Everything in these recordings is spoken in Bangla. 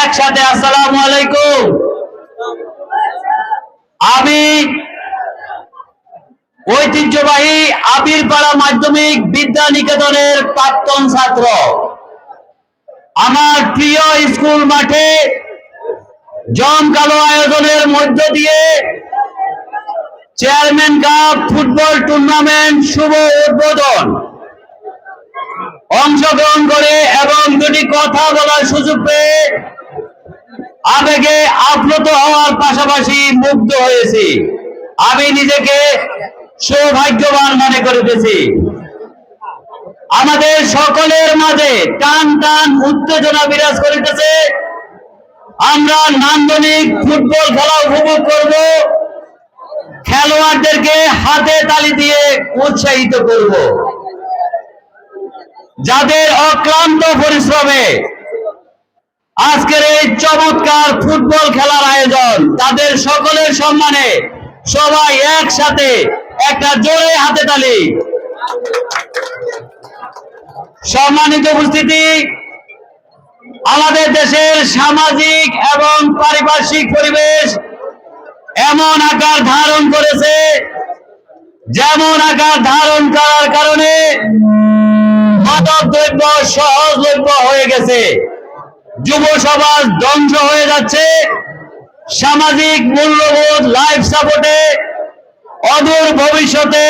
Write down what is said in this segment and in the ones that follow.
একসাথে, আসসালামু আলাইকুম। আমি ঐতিহ্যবাহী আবিরপাড়া মাধ্যমিক বিদ্যা নিকেতনের প্রাক্তন ছাত্র। আমার প্রিয় স্কুল মাঠে জমকালো আয়োজনের মধ্য দিয়ে চেয়ারম্যান কাপ ফুটবল টুর্নামেন্ট শুভ উদ্বোধন। অংশগ্রহণ করে এবং দুটি কথা বলার সুযোগ পেয়ে আবেগে আপ্লুত হওয়ার পাশাপাশি মুগ্ধ হয়েছি। আমি নিজেকে সৌভাগ্যবান মনে করিতেছি আমাদের সকলের মাঝে টান টান উত্তেজনা বিরাজ করিতেছে। আমরা নান্দনিক ফুটবল খেলা উপভোগ করব। খেলোয়াড়দেরকে হাতে তালি দিয়ে উৎসাহিত করব। যাদের অক্লান্ত পরিশ্রমে আজকের এই চমৎকার ফুটবল খেলার আয়োজন। তাদের সকলের সম্মানে সবাই একসাথে একটা জোরে হাতে তালি। সম্মানিত উপস্থিতি, আমাদের দেশের সামাজিক এবং পারিপার্শ্বিক পরিবেশ এমন আকার ধারণ করেছে, যেমন আকার ধারণ করার কারণে মাদক দ্রব্য সহজলভ্য হয়ে গেছে। যুব সমাজ ধ্বংস হয়ে যাচ্ছে। সামাজিক মূল্যবোধ লাইফ সাপোর্টে অদূর ভবিষ্যতে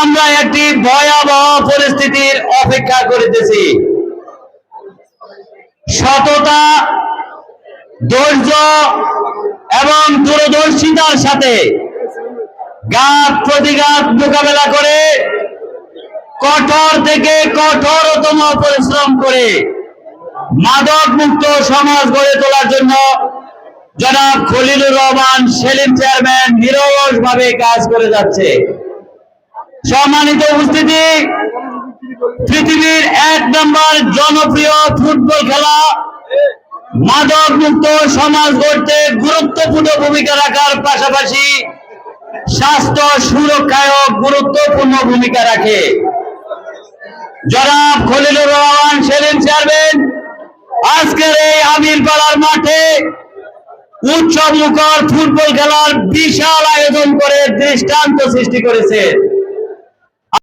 আমরা একটি ভয়াবহ পরিস্থিতির অপেক্ষা করিতেছি। সততা, ধৈর্য এবং দূরদর্শিতার সাথে ঘাত প্রতিঘাত মোকাবেলা করে কঠোর থেকে কঠোরতম পরিশ্রম করে মাদক মুক্ত সমাজ গড়ে তোলার জন্য জনাব খলিলুর রহমান সেলিম চেয়ারম্যান নিরলস ভাবে কাজ করে যাচ্ছে। সম্মানিত উপস্থিতি, পৃথিবীর এক নম্বর জনপ্রিয় ফুটবল খেলা, মাদক মুক্ত সমাজ গড়তে গুরুত্বপূর্ণ ভূমিকা রাখার পাশাপাশি স্বাস্থ্য সুরক্ষায় গুরুত্বপূর্ণ ভূমিকা রাখে। জনাব খলিলুর রহমান সেলিম চেয়ারম্যান আজকের এই আমির পাড়ার মাঠে উৎসব মুখর ফুটবল খেলার বিশাল আয়োজন করে দৃষ্টান্ত সৃষ্টি করেছে।